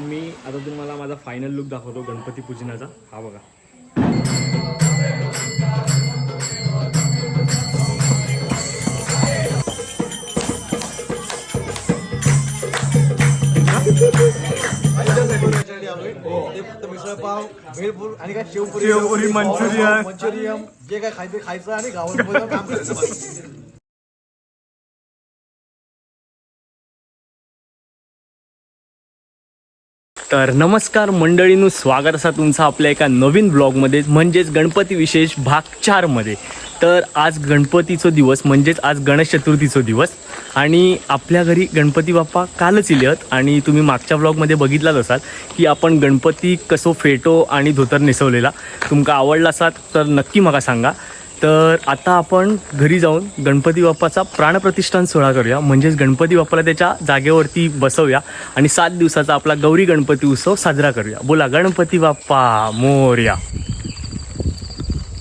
मी आता तुम्हाला माझा फायनल लुक दाखवतो गणपती पूजनाचा. हा बघा. मिसळ पाव भेळपूर आणि काय शेवपुरी शेवपुरी, मंचुरियन. मंचुरियन जे काय खायचं खायचं आणि गावात काम करायचं तर नमस्कार मंडळीनं स्वागत असा तुमचा आपल्या एका नवीन ब्लॉगमध्ये म्हणजेच गणपती विशेष भाग चारमध्ये. तर आज गणपतीचा दिवस म्हणजेच आज गणेश चतुर्थीचा दिवस. आणि आपल्या घरी गणपती बाप्पा कालच इले आहेत. आणि तुम्ही मागच्या ब्लॉगमध्ये बघितलाच असाल की आपण गणपती कसो फेटो आणि धोतर नेसवलेला. तुमका आवडला असाल तर नक्की मला सांगा. तर आता आपण घरी जाऊन गणपती बाप्पाचा प्राणप्रतिष्ठान सोहळा करूया. म्हणजेच गणपती बाप्पाला त्याच्या जागेवरती बसवूया आणि सात दिवसाचा आपला गौरी गणपती उत्सव साजरा करूया. बोला गणपती बाप्पा मोर्या.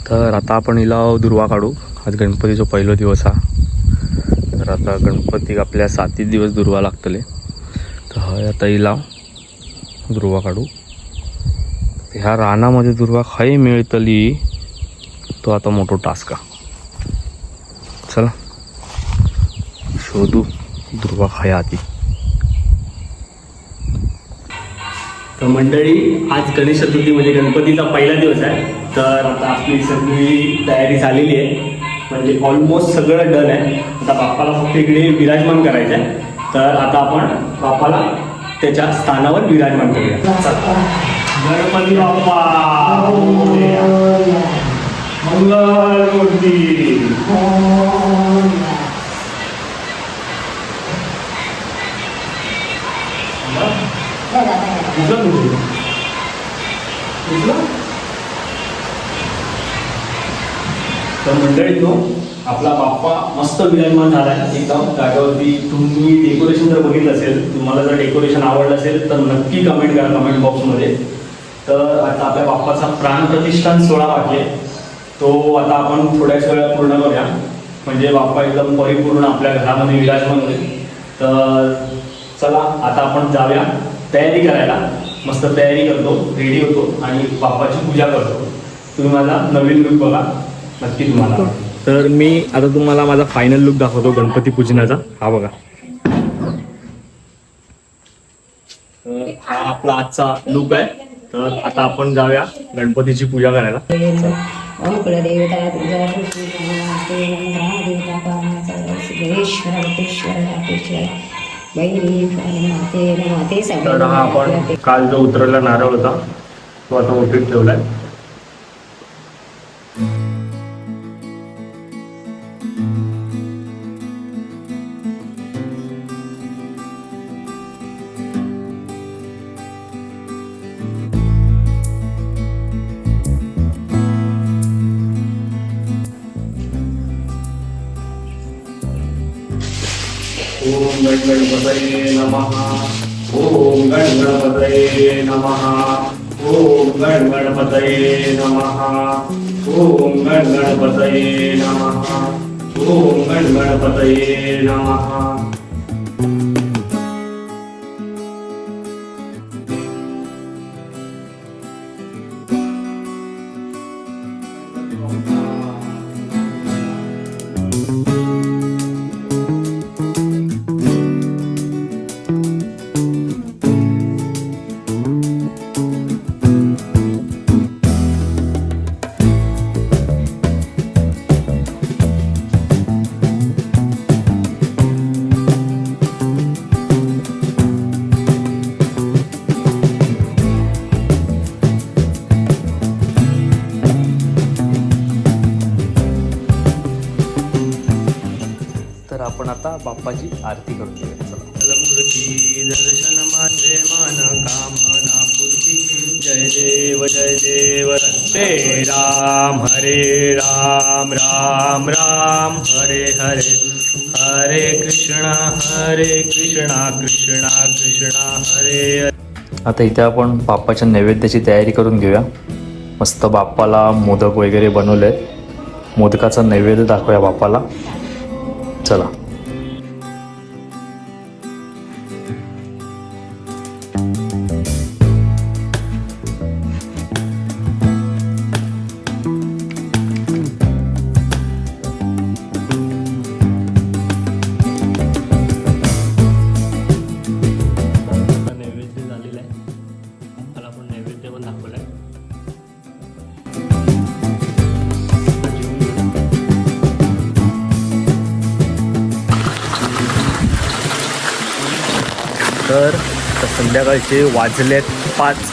तर आता आपण हिला दुर्वा काढू. आज गणपतीचा पहिलो दिवस हा. तर आता गणपती आपल्या साती दिवस दुर्वा लागतले. तर हय आता हिला दुर्वा काढू. ह्या रानामध्ये दुर्वा खय मिळतली. तो आता मोठो टास्क चला. शोधू. दुर्वा खाया आधी. तर मंडळी आज गणेश चतुर्थी म्हणजे गणपतीचा पहिला दिवस आहे. तर आता आपली सगळी तयारी झालेली आहे. म्हणजे ऑलमोस्ट सगळं डन आहे. आता बाप्पाला फक्त इकडे विराजमान करायचं आहे तर आता आपण बाप्पाला त्याच्या स्थानावर विराजमान करूया. चला. गणपती बाप्पा! मोरया. मंगलमूर्ती तर मंडळी तो आपला बाप्पा मस्त विराजमान झाला आहे एकदम जागेवरती तुम्ही डेकोरेशन जर बघितलं असेल तुम्हाला जर डेकोरेशन आवडलं असेल तर नक्की कमेंट करा कमेंट बॉक्समध्ये तर आता आपल्या बाप्पाचा प्राणप्रतिष्ठान सोळा वाटले तो आता आपण थोड्याच वेळा पूर्ण करूया म्हणजे बाप्पा एकदम परिपूर्ण आपल्या घरामध्ये विराजमान होईल तर चला आता आपण जाऊया तयारी करायला. मस्त तयारी करतो रेडी होतो आणि बाप्पाची पूजा करतो. तुम्ही माझा नवीन लुक बघा. नक्की तुम्हाला. तर मी आता तुम्हाला माझा फायनल लुक दाखवतो गणपती पूजनाचा. हा बघा. हा आपला आजचा लुक आहे. तर आता आपण जाऊया गणपतीची पूजा करायला. तर हा आपण काल जो उतरलेला नारळ होता तो आता ओटीत ठेवलाय. ஓம் கணபதயே நம ஓம் கணபதயே நம ஓம் கணபதயே நம ஓம் கணபதயே நம ஓம் கணபதயே நம तर आपण आता बाप्पाची आरती करतोय मूर्ती दर्शन माझे मन कामना पूर्ती जय देव जय देव रस्ते राम हरे राम राम राम हरे हरे हरे कृष्णा हरे कृष्णा कृष्णा कृष्णा हरे आता इथे आपण बाप्पाच्या नैवेद्याची तयारी करून घेऊया. मस्त बाप्पाला मोदक वगैरे बनवले मोदकाचा नैवेद्य दाखवूया बाप्पाला. चला तर आता संध्याकाळचे वाजलेत पाच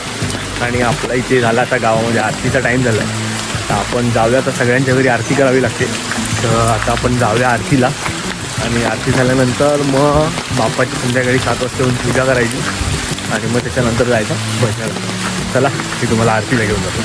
आणि आपला इथे झाला आता गावामध्ये आरतीचा टाईम झाला आहे तर आपण जाऊया आता सगळ्यांच्या घरी आरती करावी लागते. तर आता आपण जाऊया आरतीला. आणि आरती झाल्यानंतर मग बाप्पाची संध्याकाळी सात वाजता येऊन पूजा करायची. आणि मग त्याच्यानंतर जायचं भजनाला. चला मी तुम्हाला आरतीला घेऊन जातो.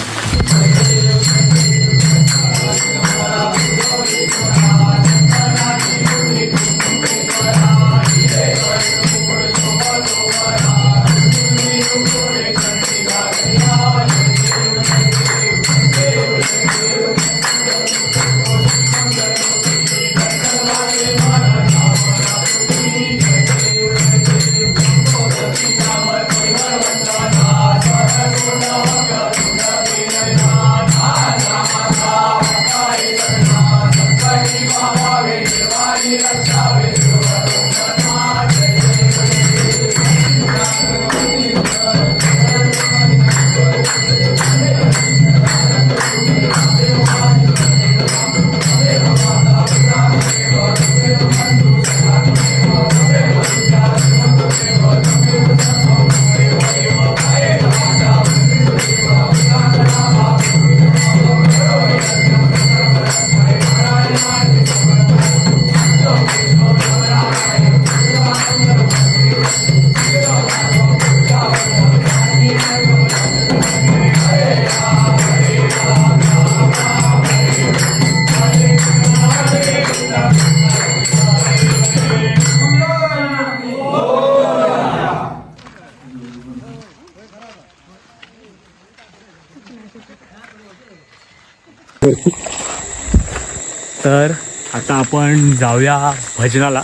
तर आता आपण जाऊया भजनाला.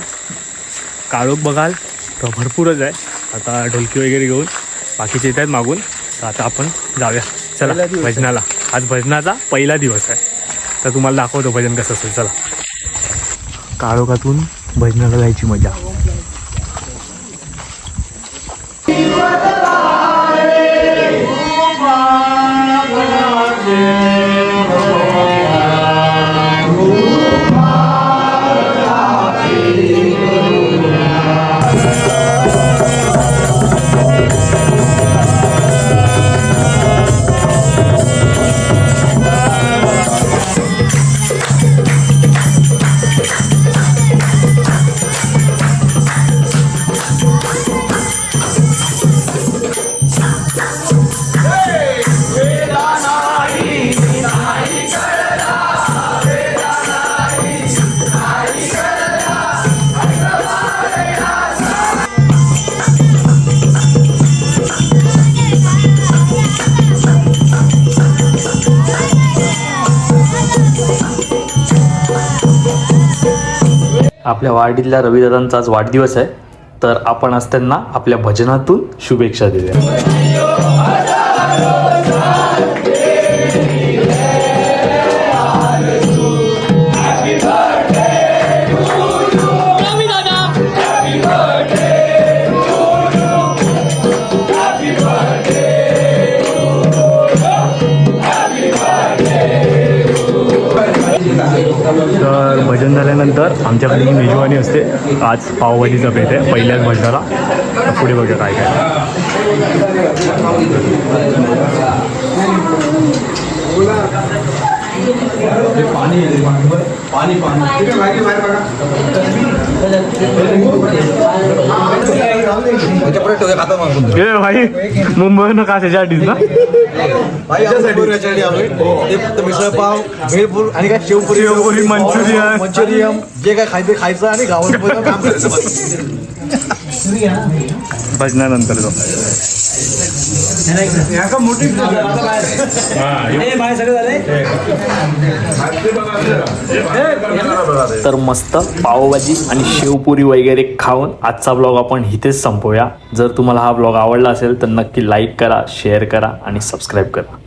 काळोख बघाल तर भरपूरच आहे. आता ढोलकी वगैरे घेऊन बाकीचे येत आहेत मागून. तर आता आपण जाऊया. चला भजनाला. आज भजनाचा पहिला दिवस आहे. तर तुम्हाला दाखवतो भजन कसं असेल. चला. काळोखातून भजनाला जायची मजा. आपल्या वाढीतल्या रविदादांचा आज वाढदिवस आहे. तर आपण आज त्यांना आपल्या भजनातून शुभेच्छा देऊया. तर आमच्याकडे ही मेजवानी असते. आज पावभाजीचा भेट आहे. पहिल्याच भजनाला पुढे बघा काय काय. ए भाई मुंबईनं का त्याच्या आधीच ना? भाई याच्यासाठी आलोय ते फक्त मिसळपाव भेळपूर आणि काय शेवपुरी. शेवपुरी, मंचुरियन. मंचुरियन. जे काय खायचं खायचं आणि गावात काम करायचं. तर मस्त पावभाजी आणि शेवपुरी वगैरे खाऊन आजचा ब्लॉग आपण इथेच संपवूया जर तुम्हाला हा ब्लॉग आवडला असेल तर नक्की लाईक करा शेअर करा आणि सबस्क्राईब करा.